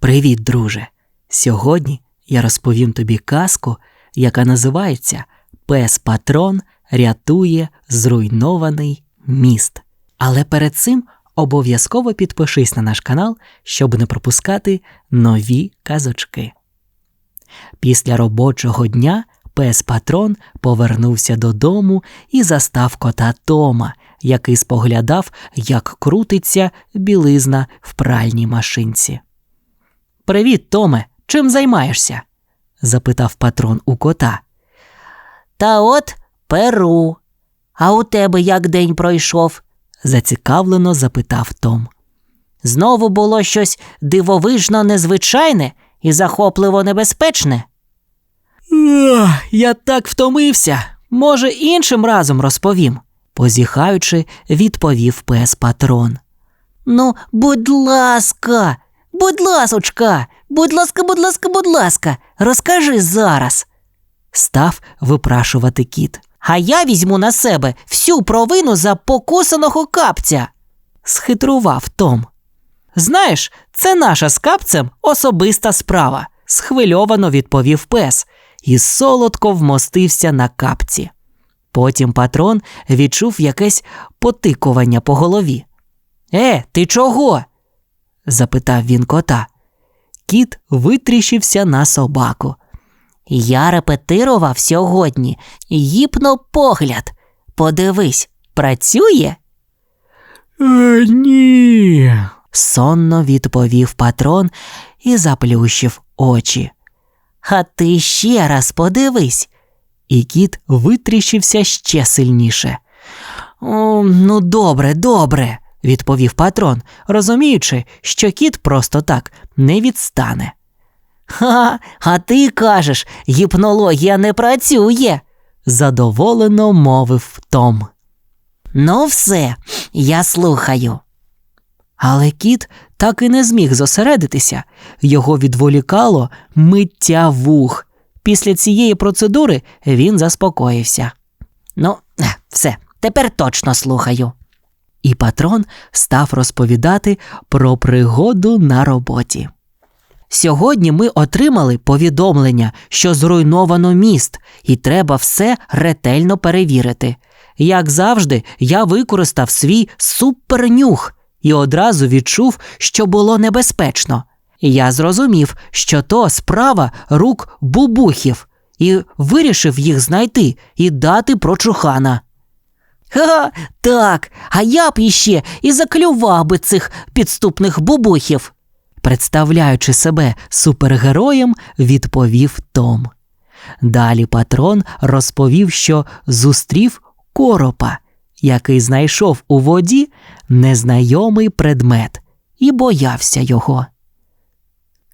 Привіт, друже! Сьогодні я розповім тобі казку, яка називається Пес Патрон рятує зруйнований міст. Але перед цим обов'язково підпишись на наш канал, щоб не пропускати нові казочки. Після робочого дня пес Патрон повернувся додому і застав кота Тома, який споглядав, як крутиться білизна в пральній машинці. Привіт, Томе, чим займаєшся? запитав патрон у кота. Та от перу. А у тебе як день пройшов? зацікавлено запитав Том. Знову було щось дивовижно незвичайне і захопливо небезпечне. Я так втомився. Може, іншим разом розповім, позіхаючи, відповів пес патрон. Ну, будь ласка, будь ласочка, будь ласка, будь ласка, будь ласка, розкажи зараз. Став випрашувати кіт. А я візьму на себе всю провину за покусаного капця. Схитрував Том. Знаєш, це наша з капцем особиста справа, схвильовано відповів пес і солодко вмостився на капці. Потім патрон відчув якесь потикування по голові. Е, ти чого? Запитав він кота. Кіт витріщився на собаку. Я репетирував сьогодні гіпнопогляд. Подивись, працює? Е, ні. сонно відповів патрон і заплющив очі. А ти ще раз подивись. І кіт витріщився ще сильніше. О, ну, добре, добре, відповів патрон, розуміючи, що кіт просто так не відстане. Ха, а ти кажеш, гіпнологія не працює. задоволено мовив Том. Ну, все, я слухаю. Але кіт так і не зміг зосередитися, його відволікало миття вух. Після цієї процедури він заспокоївся. Ну, все, тепер точно слухаю. І патрон став розповідати про пригоду на роботі. Сьогодні ми отримали повідомлення, що зруйновано міст, і треба все ретельно перевірити. Як завжди, я використав свій супернюх і одразу відчув, що було небезпечно. Я зрозумів, що то справа рук бубухів, і вирішив їх знайти і дати прочухана. Ха, так, а я б іще і заклював би цих підступних бубухів. Представляючи себе супергероєм, відповів Том. Далі патрон розповів, що зустрів коропа, який знайшов у воді незнайомий предмет і боявся його.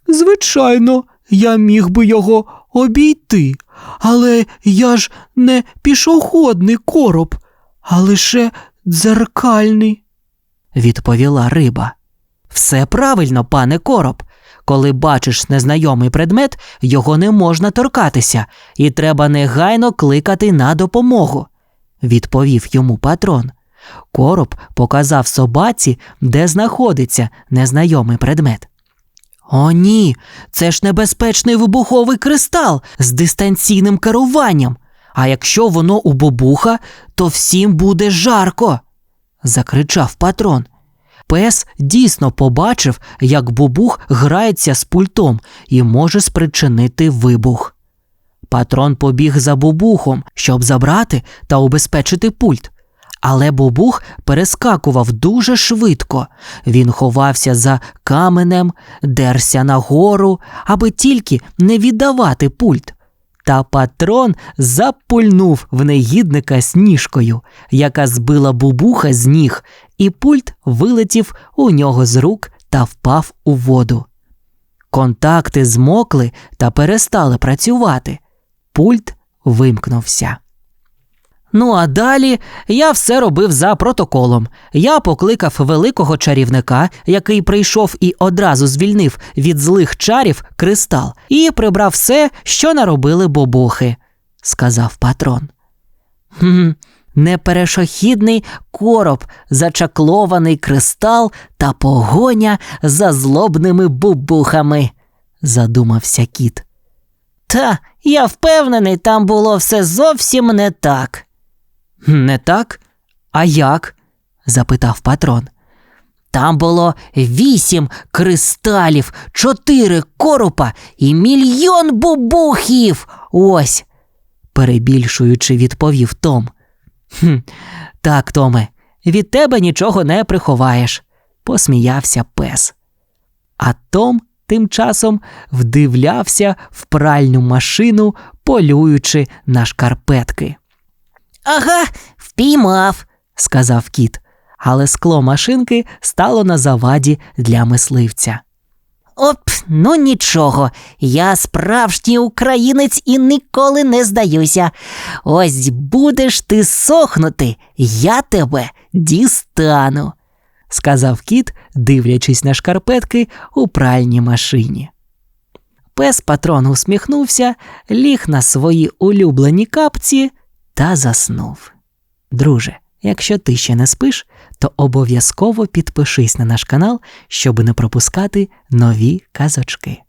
Звичайно, я міг би його обійти, але я ж не пішохідний короб, а лише дзеркальний, відповіла риба. Все правильно, пане короб. Коли бачиш незнайомий предмет, його не можна торкатися, і треба негайно кликати на допомогу, відповів йому патрон. Короб показав собаці, де знаходиться незнайомий предмет. О, ні, це ж небезпечний вибуховий кристал з дистанційним керуванням. А якщо воно у бобуха, то всім буде жарко. закричав патрон. Пес дійсно побачив, як бубух грається з пультом і може спричинити вибух. Патрон побіг за бубухом, щоб забрати та убезпечити пульт. Але бубух перескакував дуже швидко. Він ховався за каменем, дерся нагору, аби тільки не віддавати пульт. Та патрон запульнув в негідника сніжкою, яка збила бубуха з ніг, і пульт вилетів у нього з рук та впав у воду. Контакти змокли та перестали працювати. Пульт вимкнувся. Ну а далі я все робив за протоколом. Я покликав великого чарівника, який прийшов і одразу звільнив від злих чарів кристал, і прибрав все, що наробили бобухи, сказав патрон. «Хм, неперешохідний короб, зачаклований кристал та погоня за злобними бубухами, задумався кіт. Та я впевнений, там було все зовсім не так. Не так? А як? запитав патрон. Там було вісім кристалів, чотири коропа і мільйон бубухів. Ось. перебільшуючи, відповів Том. Хм, так, Томе, від тебе нічого не приховаєш, посміявся пес. А Том тим часом вдивлявся в пральну машину, полюючи на шкарпетки. Ага, впіймав. сказав кіт, але скло машинки стало на заваді для мисливця. Оп, ну нічого, я справжній українець і ніколи не здаюся. Ось будеш ти сохнути, я тебе дістану. сказав кіт, дивлячись на шкарпетки у пральній машині. Пес патрон усміхнувся, ліг на свої улюблені капці та заснув. Друже, якщо ти ще не спиш, то обов'язково підпишись на наш канал, щоб не пропускати нові казочки.